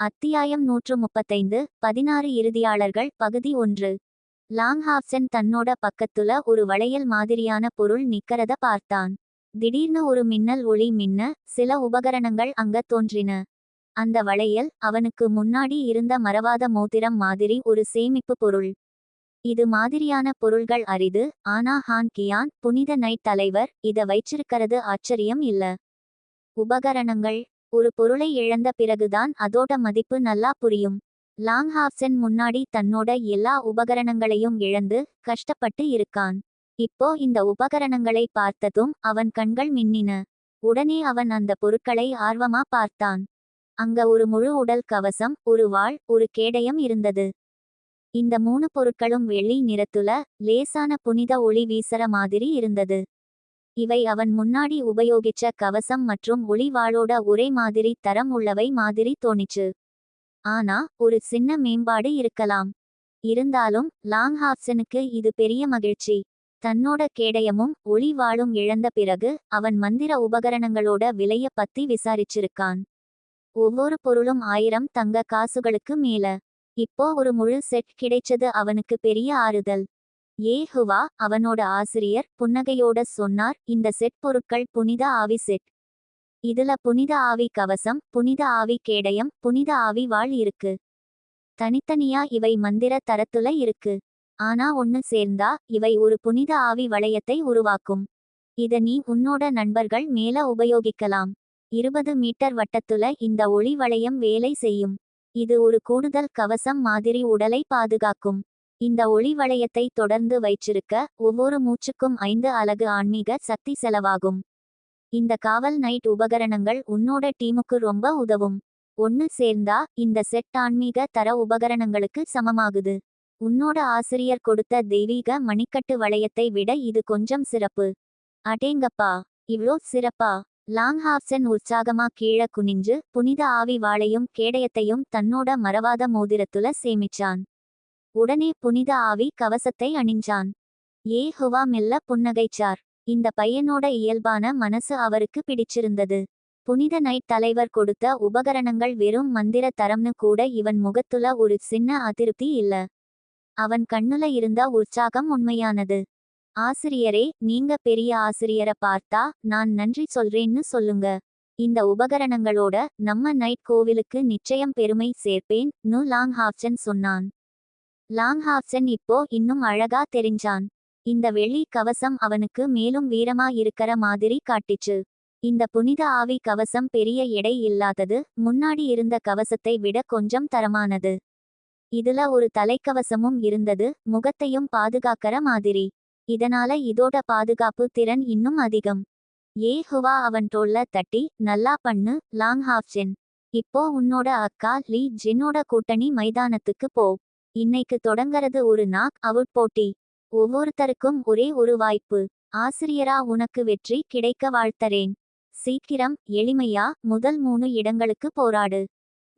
அத்தியாயம் நூற்று முப்பத்தைந்து பதினாறு இறுதியாளர்கள் பகுதி ஒன்று. லாங் ஹாப்சன் தன்னோட பக்கத்துல ஒரு வளையல் மாதிரியான பொருள் நிக்கிறத பார்த்தான். திடீர்னு ஒரு மின்னல் ஒளி மின்ன சில உபகரணங்கள் அங்க தோன்றின. அந்த வளையல் அவனுக்கு முன்னாடி இருந்த மரவாத மோதிரம் மாதிரி ஒரு சேமிப்பு பொருள். இது மாதிரியான பொருள்கள் அரிது ஆனா ஹான் கியான் புனித நைட் தலைவர் இத வைச்சிருக்கிறது ஆச்சரியம் இல்ல. உபகரணங்கள் ஒரு பொருளை இழந்த பிறகுதான் அதோட மதிப்பு நல்லா புரியும். லாங்ஹாப்சன் முன்னாடி தன்னோட எல்லா உபகரணங்களையும் இழந்து கஷ்டப்பட்டு இருக்கான். இப்போ இந்த உபகரணங்களை பார்த்ததும் அவன் கண்கள் மின்னின. உடனே அவன் அந்த பொருட்களை ஆர்வமா பார்த்தான். அங்க ஒரு முழு உடல் கவசம் ஒரு வாள் ஒரு கேடயம் இருந்தது. இந்த மூணு பொருட்களும் வெள்ளி நிறத்துல லேசான புனித ஒளி வீசற மாதிரி இருந்தது. இவை அவன் முன்னாடி உபயோகிச்ச கவசம் மற்றும் ஒளிவாளோட ஒரே மாதிரி தரம் உள்ளவை மாதிரி தோணிச்சு. ஆனா ஒரு சின்ன மேம்பாடு இருக்கலாம். இருந்தாலும் லாங்ஹாப்சனுக்கு இது பெரிய மகிழ்ச்சி. தன்னோட கேடயமும் ஒளிவாளும் இழந்த பிறகு அவன் மந்திர உபகரணங்களோட விலைய பத்தி விசாரிச்சிருக்கான். ஒவ்வொரு பொருளும் ஆயிரம் தங்க காசுகளுக்கு மேல. இப்போ ஒரு முழு செட் கிடைச்சது அவனுக்கு பெரிய ஆறுதல். ஏஹுவா அவனோட ஆசிரியர் புன்னகையோட சொன்னார் இந்த செட் பொருட்கள் புனித ஆவி செட். இதுல புனித ஆவி கவசம் புனித ஆவி கேடயம் புனித ஆவி வாழ் இருக்கு. தனித்தனியா இவை மந்திர தரத்துல இருக்கு. ஆனா ஒன்னு சேர்ந்தா இவை ஒரு புனித ஆவி வளையத்தை உருவாக்கும். இத நீ உன்னோட நண்பர்கள் மேல உபயோகிக்கலாம். இருபது மீட்டர் வட்டத்துல இந்த ஒளி வளையம் வேலை செய்யும். இது ஒரு கூடுதல் கவசம் மாதிரி உடலை பாதுகாக்கும். இந்த ஒளி வளையத்தை தொடர்ந்து வைச்சிருக்க ஒவ்வொரு மூச்சுக்கும் ஐந்து அலகு ஆன்மீக சக்தி செலவாகும். இந்த காவல் நைட் உபகரணங்கள் உன்னோட டீமுக்கு ரொம்ப உதவும். ஒன்னு சேர்ந்தா இந்த செட் ஆன்மீக தர உபகரணங்களுக்கு சமமாகுது. உன்னோட ஆசிரியர் கொடுத்த தெய்வீக மணிக்கட்டு வளையத்தை விட இது கொஞ்சம் சிறப்பு. அடேங்கப்பா இவ்ளோ சிறப்பா. லாங் ஹாப்சன் உற்சாகமா கீழ குனிஞ்சு புனித ஆவி வாளையும் கேடயத்தையும் தன்னோட மரவாத மோதிரத்துல சேமிச்சான். உடனே புனித ஆவி கவசத்தை அணிஞ்சான். ஏ ஹுவா மெல்ல புன்னகைச்சார். இந்த பையனோட இயல்பான மனசு அவருக்கு பிடிச்சிருந்தது. புனித நைட் தலைவர் கொடுத்த உபகரணங்கள் வெறும் மந்திர தரம்னு கூட இவன் முகத்துல ஒரு சின்ன அதிருப்தி இல்ல. அவன் கண்ணுல இருந்த உற்சாகம் உண்மையானது. ஆசிரியரே நீங்க பெரிய ஆசிரியரை பார்த்தா நான் நன்றி சொல்றேன்னு சொல்லுங்க. இந்த உபகரணங்களோட நம்ம நைட் கோவிலுக்கு நிச்சயம் பெருமை சேர்ப்பேன் நு லாங் ஹாப்சன் சொன்னான். லாங் ஹாப்சன் இப்போ இன்னும் அழகா தெரிஞ்சான். இந்த வெள்ளி கவசம் அவனுக்கு மேலும் வீரமா இருக்கற மாதிரி காட்டிச்சு. இந்த புனித ஆவி கவசம் பெரிய எடை இல்லாதது முன்னாடி இருந்த கவசத்தை விட கொஞ்சம் தரமானது. இதுல ஒரு தலைக்கவசமும் இருந்தது முகத்தையும் பாதுகாக்கற மாதிரி. இதனால இதோட பாதுகாப்பு திறன் இன்னும் அதிகம். ஏ ஹுவா அவன் தோல்ல தட்டி நல்லா பண்ணு லாங் ஹாப்சென் இப்போ உன்னோட அக்கா லீ ஜின்னோட கூட்டணி மைதானத்துக்கு போ. இன்னைக்கு தொடங்கறது ஒரு நாக் அவுட் போட்டி. ஒவ்வொருத்தருக்கும் ஒரே ஒரு வாய்ப்பு. ஆசிரியரா உனக்கு வெற்றி கிடைக்க வாழ்த்தறேன். சீக்கிரம் எளிமையா முதல் மூணு இடங்களுக்கு போராடு.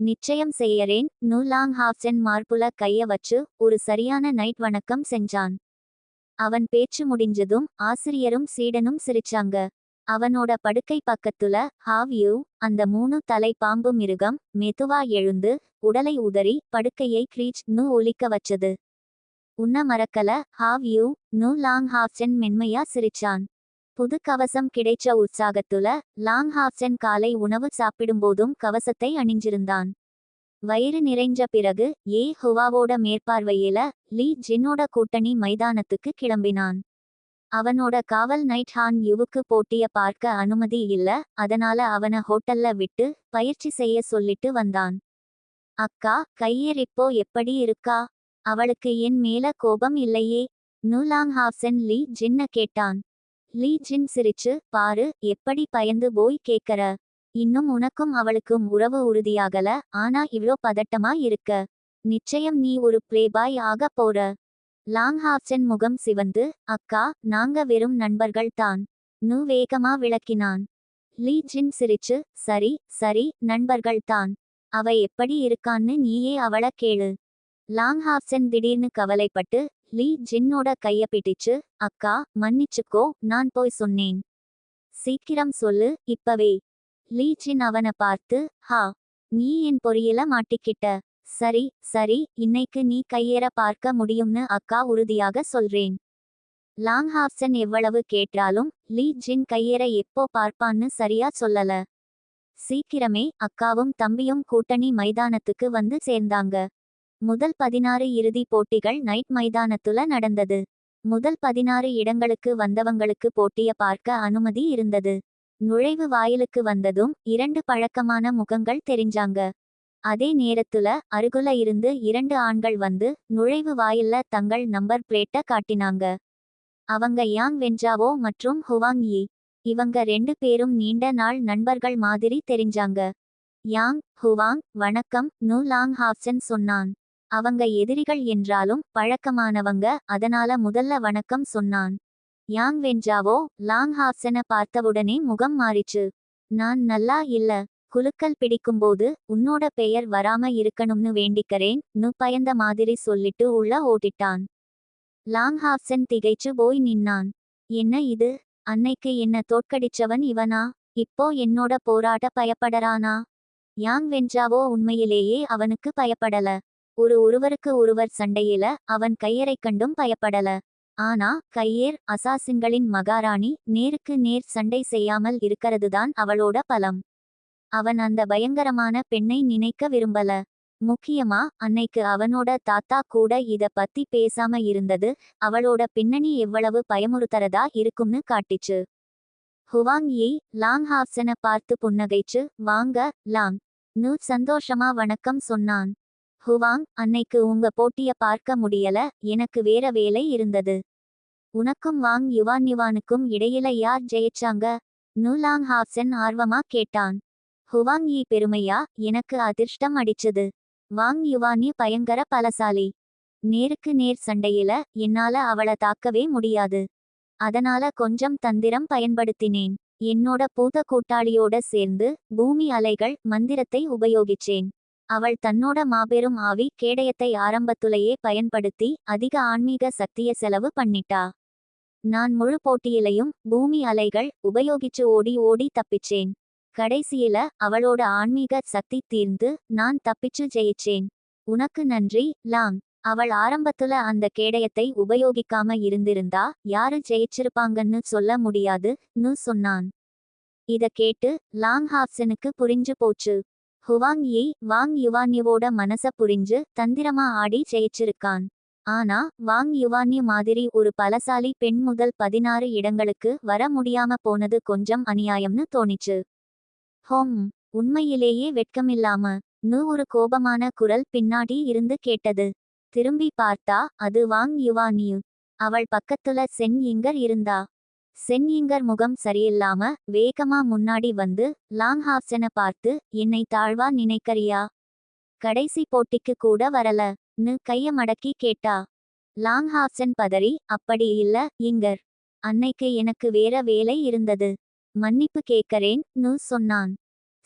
நிச்சயம் செய்யறேன். நூ லாங் ஹாப்சென் மார்புல கைய வச்சு ஒரு சரியான நைட் வணக்கம் செஞ்சான். அவன் பேச்சு முடிஞ்சதும் ஆசிரியரும் சீடனும் சிரிச்சாங்க. அவனோட படுக்கை பக்கத்துல ஹாவ் யூ அந்த மூணு தலை பாம்பு மிருகம் மெதுவா எழுந்து உடலை உதறி படுக்கையை க்ரீச் நு ஒலிக்க வச்சது. உன்ன மறக்கல have you knew long Hobson மென்மையா சிரிச்சான். புது கவசம் கிடைச்ச உற்சாகத்துல லாங் ஹாப்சன் காலை உணவு சாப்பிடும்போதும் கவசத்தை அணிஞ்சிருந்தான். வயிறு நிறைஞ்ச பிறகு ஏ ஹுவாவோட மேற்பார்வையில லீ ஜின்னோட கூட்டணி மைதானத்துக்கு கிளம்பினான். அவனோட காவல் நைட் ஹான் யுவுக்கு போட்டிய பார்க்க அனுமதி இல்ல அதனால அவன ஹோட்டல்ல விட்டு பயிற்சி செய்ய சொல்லிட்டு வந்தான். அக்கா கையர் இப்போ எப்படி இருக்கா? அவளுக்கு என் மேல கோபம் இல்லையே. நூலாங் ஹாப்சன் லீ ஜின்ன கேட்டான். லீ ஜின் சிரிச்சு பாரு எப்படி பயந்து போய் கேக்கற? இன்னும் உனக்கும் அவளுக்கும் உறவு உறுதியாகல ஆனா இவ்ளோ பதட்டமா இருக்க. நிச்சயம் நீ ஒரு பிளேபாய் ஆக போற. லாங்ஹாப்சன் முகம் சிவந்து அக்கா நாங்க வெறும் நண்பர்கள் தான். நு வேகமா விளக்கினான். லீ ஜின் சிரிச்சு சரி சரி நண்பர்கள் தான். அவ எப்படி இருக்கான்னு நீயே அவள கேளு. லாங்ஹாப்சன் திடீர்னு கவலைப்பட்டு லீ ஜின்னோட கைய பிடிச்சு அக்கா மன்னிச்சுக்கோ நான் போய் சொன்னேன். சீக்கிரம் சொல்லு இப்பவே. லீ ஜின் அவனை பார்த்து ஹா நீ என் பொறியில மாட்டிக்கிட்ட. சரி சரி இன்னைக்கு நீ கையேற பார்க்க முடியும்னு அக்கா உறுதியாக சொல்றேன். லாங் ஹாப்சன் எவ்வளவு கேட்டாலும் லீ ஜின் கையேற எப்போ பார்ப்பான்னு சரியா சொல்லல. சீக்கிரமே அக்காவும் தம்பியும் கூட்டணி மைதானத்துக்கு வந்து சேர்ந்தாங்க. முதல் பதினாறு இறுதி போட்டிகள் நைட் மைதானத்துல நடந்தது. முதல் பதினாறு இடங்களுக்கு வந்தவங்களுக்கு போட்டிய பார்க்க அனுமதி இருந்தது. நுழைவு வாயிலுக்கு வந்ததும் இரண்டு பழக்கமான முகங்கள் தெரிஞ்சாங்க. அதே நேரத்துல அருகுல இருந்து இரண்டு ஆண்கள் வந்து நுழைவு வாயில்ல தங்கள் நம்பர் பிளேட்ட காட்டினாங்க. அவங்க யாங் வென்ஜாவோ மற்றும் ஹுவாங் யி. இவங்க ரெண்டு பேரும் நீண்ட நாள் நண்பர்கள் மாதிரி தெரிஞ்சாங்க. யாங் ஹுவாங் வணக்கம் நூ லாங் ஹாப்சன் சொன்னான். அவங்க எதிரிகள் என்றாலும் பழக்கமானவங்க அதனால முதல்ல வணக்கம் சொன்னான். யாங் வென்ஜாவோ லாங் ஹாப்சனை பார்த்தவுடனே முகம் மாறிச்சு. நான் நல்லா இல்ல. குலுக்கல் பிடிக்கும்போது உன்னோட பெயர் வராம இருக்கணும்னு வேண்டிக்கிறேன் நு பயந்த மாதிரி சொல்லிட்டு உள்ள ஓட்டிட்டான் லாங் ஹாப்சன் திகைச்சு போய் நின்னான். என்ன இது? அன்னைக்கு என்ன தோற்கடிச்சவன் இவனா? இப்போ என்னோட போராட்ட பயப்படறானா? யாங் வென்றாவோ உண்மையிலேயே அவனுக்கு பயப்படல. ஒரு ஒருவருக்கு ஒருவர் சண்டையில அவன் கையரை கண்டும் பயப்படல. ஆனா கையேர் அசாசின்களின் மகாராணி நேருக்கு நேர் சண்டை செய்யாமல் இருக்கிறதுதான் அவளோட பலம். அவன் அந்த பயங்கரமான பெண்ணை நினைக்க விரும்பல. முக்கியமா அன்னைக்கு அவனோட தாத்தா கூட இத பத்தி பேசாம இருந்தது அவளோட பின்னணி எவ்வளவு பயமுறுத்தறதா இருக்கும்னு காட்டிச்சு. ஹுவாங் யி லாங் ஹாப்சனை பார்த்து புன்னகைச்சு வாங்க லாங் நூ சந்தோஷமா வணக்கம் சொன்னான். ஹுவாங் அன்னைக்கு உங்க போட்டிய பார்க்க முடியல எனக்கு வேற வேலை இருந்தது. உனக்கும் வாங் யுவான் யுவானுக்கும் இடையில யார் ஜெயிச்சாங்க? நூ லாங் ஹாப்சன் ஆர்வமா கேட்டான். ஹுவாங் யி பெருமையா? எனக்கு அதிர்ஷ்டம் அடிச்சது. வாங் யுவானி பயங்கர பலசாலி. நேருக்கு நேர் சண்டையில என்னால அவள தாக்கவே முடியாது. அதனால கொஞ்சம் தந்திரம் பயன்படுத்தினேன். என்னோட பூத கூட்டாளியோட சேர்ந்து பூமி அலைகள் மந்திரத்தை உபயோகிச்சேன். அவள் தன்னோட மாபெரும் ஆவி கேடயத்தை ஆரம்பத்துலயே பயன்படுத்தி அதிக ஆன்மீக சக்திய செலவு பண்ணிட்டா. நான் முழு போட்டியிலையும் பூமி அலைகள் உபயோகிச்சு ஓடி ஓடி தப்பிச்சேன். கடைசியில அவளோட ஆன்மீக சக்தி தீர்ந்து நான் தப்பிச்சு ஜெயிச்சேன். உனக்கு நன்றி லாங். அவள் ஆரம்பத்துல அந்த கேடயத்தை உபயோகிக்காம இருந்திருந்தா யாரு ஜெயிச்சிருப்பாங்கன்னு சொல்ல முடியாதுன்னு சொன்னான். இத கேட்டு லாங் ஹாப்சனுக்கு புரிஞ்சு போச்சு. ஹுவாங் யி வாங் யுவான்யுவோட மனச புரிஞ்சு தந்திரமா ஆடி ஜெயிச்சிருக்கான். ஆனா வாங் யுவான்யு மாதிரி ஒரு பலசாலி பெண் முதல் பதினாறு இடங்களுக்கு வர முடியாம போனது கொஞ்சம் அநியாயம்னு தோணிச்சு. ஹோம் உண்மையிலேயே வெட்கமில்லாம நு ஒரு கோபமான குரல் பின்னாடி இருந்து கேட்டது. திரும்பி பார்த்தா அது வாங் யுவானியு. அவள் பக்கத்துல சென் இங்கர் இருந்தா. சென் இங்கர் முகம் சரியில்லாம வேகமா முன்னாடி வந்து லாங் ஹாப்சன பார்த்து என்னை தாழ்வா நினைக்கறியா? கடைசி போட்டிக்கு கூட வரல. நு கைய மடக்கி கேட்டா. லாங் ஹாப்சன் பதறி அப்படி இல்ல இங்கர். அன்னைக்கு எனக்கு வேற வேலை இருந்தது. மன்னிப்பு கேட்கறேன் நு சொன்னான்.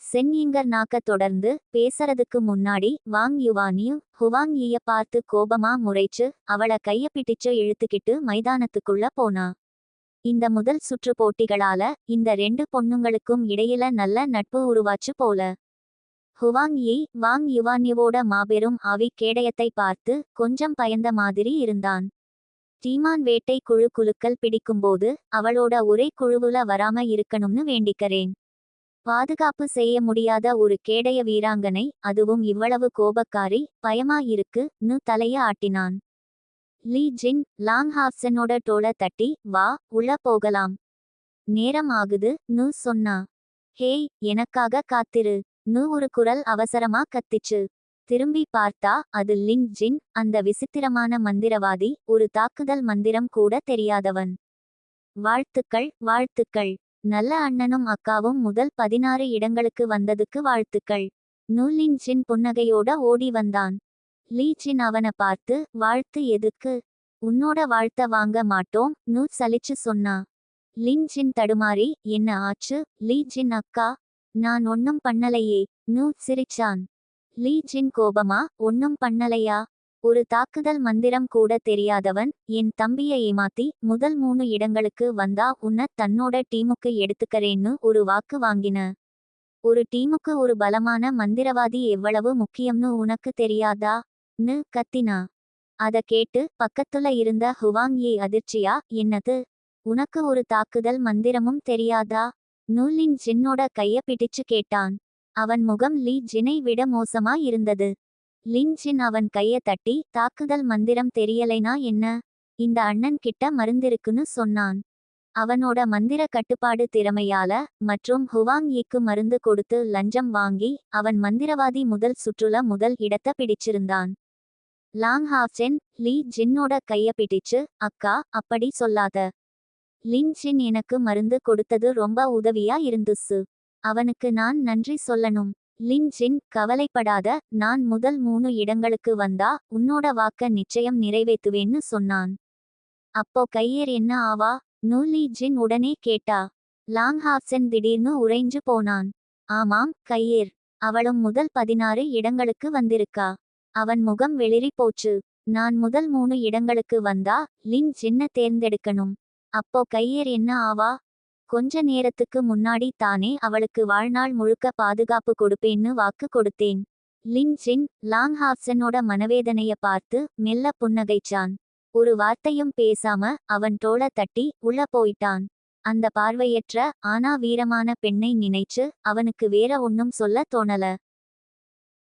சென்யிங்கர் நாக்க தொடர்ந்து பேசறதுக்கு முன்னாடி வாங் யுவானியும் ஹுவாங் ஈய பார்த்து கோபமா முறைச்சு அவள கைய பிடிச்சு இழுத்துக்கிட்டு மைதானத்துக்குள்ள போனா. இந்த முதல் சுற்று போட்டிகளால இந்த ரெண்டு பொண்ணுங்களுக்கும் இடையில நல்ல நட்பு உருவாச்சு போல. ஹுவாங் யி வாங் யுவான்யுவோட மாபெரும் அவி கேடயத்தை பார்த்து கொஞ்சம் பயந்த மாதிரி இருந்தான். டீமான் வேட்டை குழு குலுக்கல் பிடிக்கும்போது அவளோட ஒரே குழுவுல வராம இருக்கணும்னு வேண்டிக்கிறேன். பாதுகாப்பு செய்ய முடியாத ஒரு கேடய வீராங்கனை அதுவும் இவ்வளவு கோபக்காரி பயமா இருக்குன்னு நு தலைய ஆட்டினான். லீ ஜின் லாங் ஹாப்சனோட டோல தட்டி வா உள்ள போகலாம். நேரம் ஆகுது நு சொன்னா. ஹேய் எனக்காக காத்திரு. நு ஒரு குரல் அவசரமா கத்திச்சு. திரும்பி பார்த்தா அது லின் ஜின் அந்த விசித்திரமான மந்திரவாதி ஒரு தாக்குதல் மந்திரம் கூட தெரியாதவன். வாழ்த்துக்கள் வாழ்த்துக்கள். நல்ல அண்ணனும் அக்காவும் முதல் பதினாறு இடங்களுக்கு வந்ததுக்கு வாழ்த்துக்கள். நூலின் ஜின் புன்னகையோட ஓடி வந்தான். லீ ஜின் அவனை பார்த்து வாழ்த்து எதுக்கு? உன்னோட வாழ்த்த வாங்க மாட்டோம் நூ சலிச்சு சொன்னா. லின் ஜின் தடுமாறி என்ன ஆச்சு? லீ ஜின் அக்கா நான் ஒன்னும் பண்ணலையே நூ சிரிச்சான். லீ ஜின் கோபமா? ஒன்னும் பண்ணலையா? ஒரு தாக்குதல் மந்திரம் கூட தெரியாதவன் என் தம்பிய ஏமாத்தி முதல் மூணு இடங்களுக்கு வந்தா உன்ன தன்னோட டீமுக்கு எடுத்துக்கறேன்னு ஒரு வாக்கு வாங்கின. ஒரு டீமுக்கு ஒரு பலமான மந்திரவாதி எவ்வளவு முக்கியம்னு உனக்கு தெரியாதா? னு கத்தினா. அத கேட்டு பக்கத்துல இருந்த ஹுவாங்யே அதிர்ச்சியா? என்னது? உனக்கு ஒரு தாக்குதல் மந்திரமும் தெரியாதா? நூலின் ஜின்னோட கைய பிடிச்சு கேட்டான். அவன் முகம் லீ ஜினை விட மோசமா இருந்தது. லின் ஜின் அவன் கைய தட்டி தாக்குதல் மந்திரம் தெரியலைனா என்ன? இந்த அண்ணன் கிட்ட மருந்திருக்குன்னு சொன்னான். அவனோட மந்திர கட்டுப்பாடு திறமையால மற்றும் ஹுவாங் ஈக்கு மருந்து கொடுத்து லஞ்சம் வாங்கி அவன் மந்திரவாதி முதல் சுற்றுல முதல் இடத்த பிடிச்சிருந்தான். லாங் ஹாஃப்சென் லீ ஜின்னோட கைய பிடிச்சு அக்கா அப்படி சொல்லாத. லின் ஜின் எனக்கு மருந்து கொடுத்தது ரொம்ப உதவியா இருந்துச்சு அவனுக்கு நான் நன்றி சொல்லணும். லின் ஜின் கவலைப்படாத நான் முதல் மூணு இடங்களுக்கு வந்தா உன்னோட வாக்க நிச்சயம் நிறைவேத்துவேன்னு சொன்னான். அப்போ கையேர் என்ன ஆவா? நூலி ஜின் உடனே கேட்டா. லாங் ஹாப்சன் திடீர்னு உறைஞ்சு போனான். ஆமாம் கையேர் அவளும் முதல் பதினாறு இடங்களுக்கு வந்திருக்கா. அவன் முகம் வெளிரி போச்சு. நான் முதல் மூணு இடங்களுக்கு வந்தா லின் ஜின்ன தேர்ந்தெடுக்கணும். அப்போ கையேர் என்ன ஆவா? கொஞ்ச நேரத்துக்கு முன்னாடி தானே அவளுக்கு வாழ்நாள் முழுக்க பாதுகாப்பு கொடுப்பேன்னு வாக்கு கொடுத்தேன். லின் ஜின் லாங் ஹாப்சனோட மனவேதனைய பார்த்து மெல்ல புன்னகைச்சான். ஒரு வார்த்தையும் பேசாம அவன் தோள தட்டி உள்ள போயிட்டான். அந்த பார்வையற்ற ஆனா வீரமான பெண்ணை நினைச்சு அவனுக்கு வேற ஒன்னும் சொல்ல தோணல.